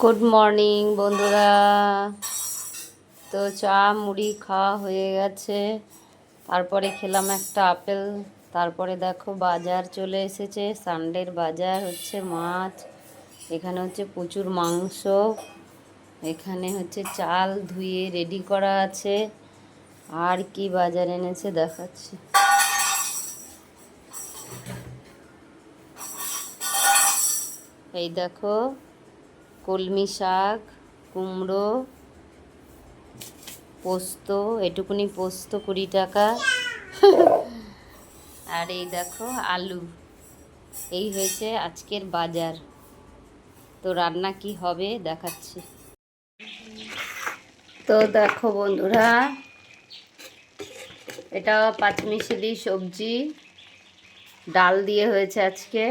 Good morning বন্ধুরা। তো চা, মুড়ি খাওয়া হয়ে গেছে। তারপরে খেলাম একটা আপেল। তারপরে দেখো বাজার চলে এসেছে। সানডের বাজার হচ্ছে মাছ। এখানে হচ্ছে প্রচুর মাংস। এখানে হচ্ছে চাল ধুয়ে রেডি করা আছে। আর কি বাজার এনেছে দেখাচ্ছি। এই দেখো কলমি শাক, কুমড়ো, পোস্ত, এটুকুনি পোস্ত কুড়ি টাকা। আর এই দেখো আলু। এই হয়েছে আজকের বাজার। তো রান্না কি হবে দেখাচ্ছি। তো দেখো বন্ধুরা, এটা পাঁচমিশালি সবজি। ডাল দিয়ে হয়েছে আজকে।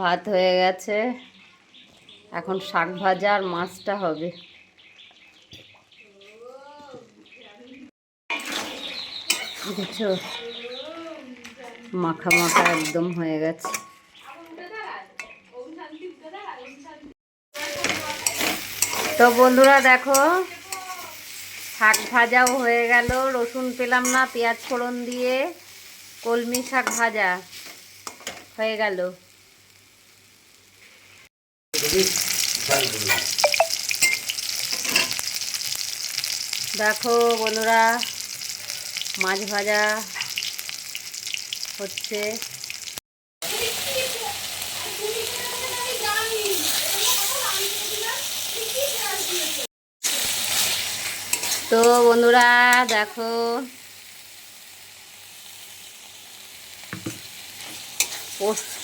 ভাত হয়ে গেছে। এখন শাক ভাজা আর মাছটা হবে। বুঝছ মাখা মাখা একদম হয়ে গেছে। তো বন্ধুরা দেখো, শাক ভাজাও হয়ে গেল। রসুন পেলাম না, পেঁয়াজ ফোড়ন দিয়ে কলমি শাক ভাজা হয়ে গেল। দেখো বন্ধুরা মাছ ভাজা হচ্ছে। তো বন্ধুরা দেখো।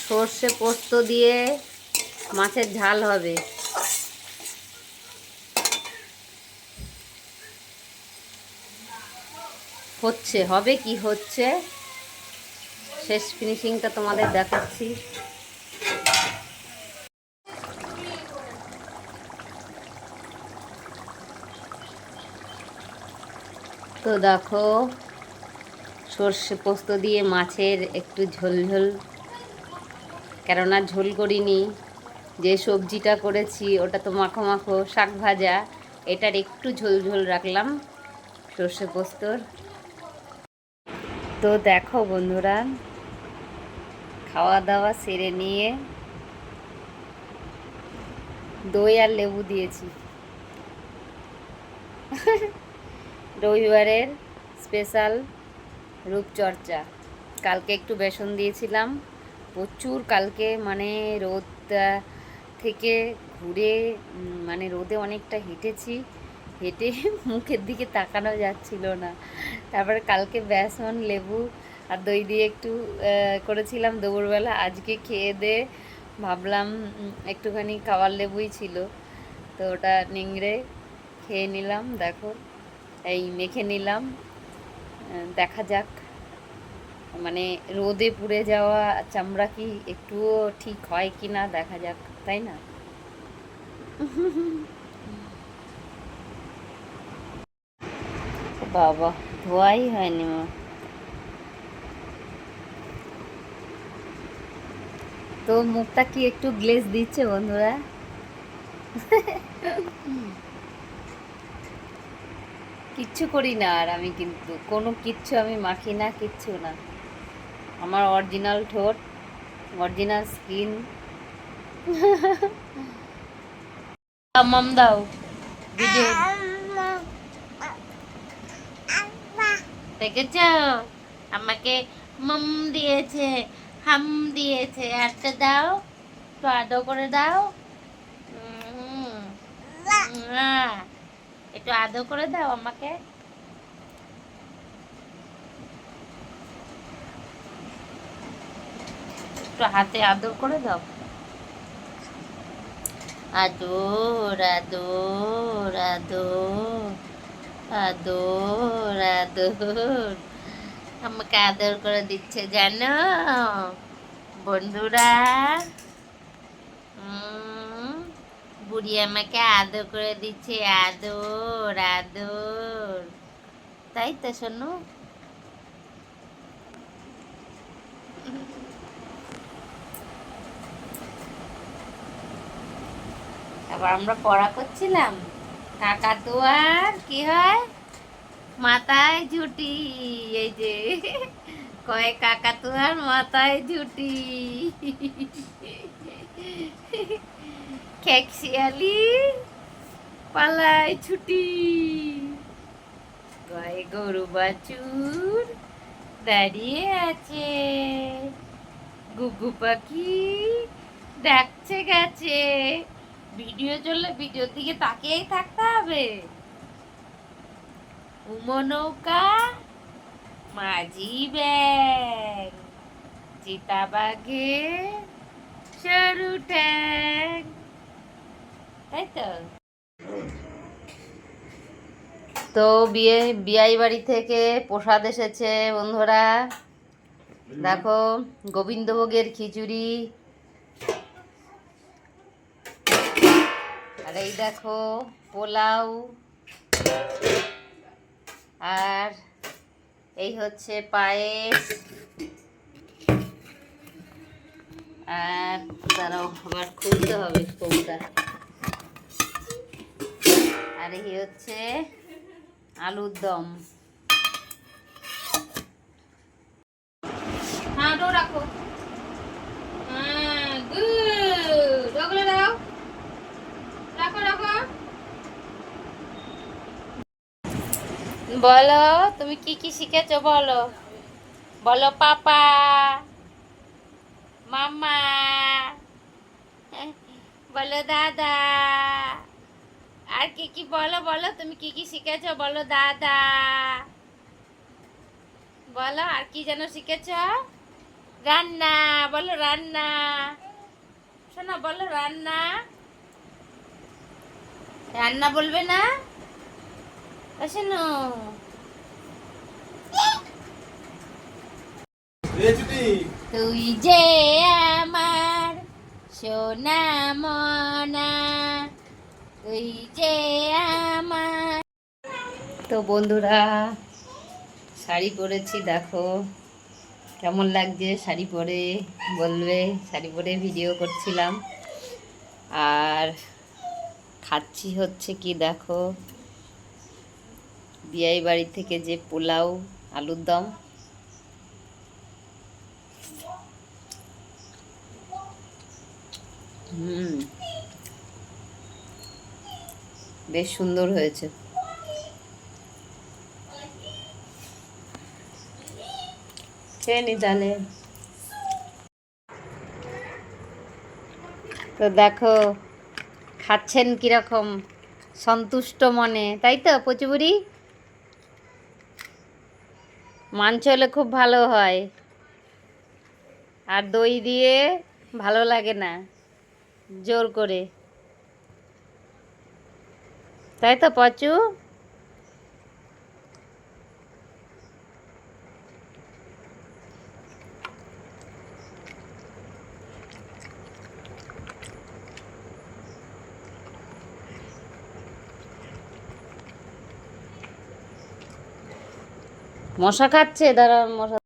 সর্ষে পোস্ত দিয়ে মাছের ঝাল হবে। হচ্ছে, হবে কি হচ্ছে? শেষ ফিনিশিংটা তোমাদের দেখাচ্ছি। তো দেখো, সর্ষে পোস্ত দিয়ে মাছের একটু ঝোল ঝোল। কেননা ঝোল করিনি। যে সবজিটা করেছি, ওটা তো মাখো মাখো, শাক ভাজা, এটার একটু ঝোল ঝোল রাখলাম, সর্ষে পোস্তর। তো দেখো বন্ধুরা, খাওয়া দাওয়া সেরে নিয়ে দই আর লেবু দিয়েছি। রবিবারের স্পেশাল রূপচর্চা। কালকে একটু বেসন দিয়েছিলাম, প্রচুর কালকে মানে রোদ থেকে ঘুরে মানে রোদে অনেকটা হেঁটেছি। হেঁটে মুখের দিকে তাকানো যাচ্ছিল না। তারপরে কালকে বেসন, লেবু আর দই দিয়ে একটু করেছিলাম দুপুরবেলা। আজকে খেয়ে দিয়ে ভাবলাম একটুখানি খাবার লেবুই ছিল। তো ওটা নিংড়ে খেয়ে নিলাম, দেখো। এই মেখে নিলাম দেখা যাক। মানে রোদে পুড়ে যাওয়া চামড়া কি একটুও ঠিক হয় কি না? দেখা যাক, তাই না? বাবা, ধোয়াই হয়নি মা। তো মুখটা কি একটু গ্লেজ দিচ্ছে বন্ধুরা? কিচ্ছু করি না আর আমি কিন্তু। কোনো কিচ্ছু আমি মাখি না, কিচ্ছু না। আমার অরিজিনাল ঠোঁট অরিজিনাল স্কিন দাও। ভিডিও দেখেছ? আমাকে মাম দিয়েছে, হাম দিয়েছে। একটা দাও তো আদো করে দাও। একটু আদো করে দাও আমাকে। একটু হাতে আদর করে দাও। আদর আদর আদর আদর আদর। আমাকে আদর করে দিচ্ছে, জানো? বন্ধুরা বুড়ি আমাকে আদর করে দিচ্ছে, আদর আদর। তাই তো শোনো তারপর আমরা পড়া করছিলাম। কাকা তো আর কি হয়? মাথায় ঝুটি, এই যে। কয় কাকা তো আর মাথায় ঝুটি। খেকশিয়ালি পালায় ছুটি। কয় গরু বাছুর দাঁড়িয়ে আছে। গুগু পাখি ডাকছে গেছে। ভিডিও চললে ভিডিওর দিকে তাকিয়েই থাকতে হবে। উমো নৌকা, মাঝি ব্যাগ চিতাবাঘে সরু ট্যাং। তাই তো? তো বিয়ে, বিয়াই বাড়ি থেকে প্রসাদ এসেছে বন্ধুরা। দেখো, গোবিন্দভোগের খিচুড়ি এই দেখো, পোলাও আর এই হচ্ছে পায়েস আর তারাও আবার খুলতে হবে কোনটা আর এই হচ্ছে আলুর দম। হ্যাঁ রাখো হ্যাঁ গুড ওগুলো দাও রাখো রাখো বলো, তুমি কি কি শিখেছো বলো? বলো পাপা মামা বলো দাদা, আর কি কি বলো বলো, তুমি কি কি শিখেছো? বলো দাদা, বলো, আর কি যেন শিখেছ? রান্না, বলো রান্না, শোনো, বলো রান্না। রান্না বলবে না? তুই যে আমার সোনা মনা তুই যে আমার। তো বন্ধুরা শাড়ি পরেছি দেখো। কেমন লাগছে শাড়ি পরে? বলবে শাড়ি পরে ভিডিও করছিলাম। আর খাচ্ছি হচ্ছে কি দেখো। বিয়াই বাড়ি থেকে যে পোলাও, আলুর দম। বেশ সুন্দর হয়েছে। তো দেখো, খাচ্ছেন কীরকম সন্তুষ্ট মনে, তাই তো পচুবুরি মাংস হলে খুব ভালো হয়। আর দই দিয়ে ভালো লাগে না, জোর করে। তাই তো, পচু? মশা খাচ্ছে দাঁড়া মশা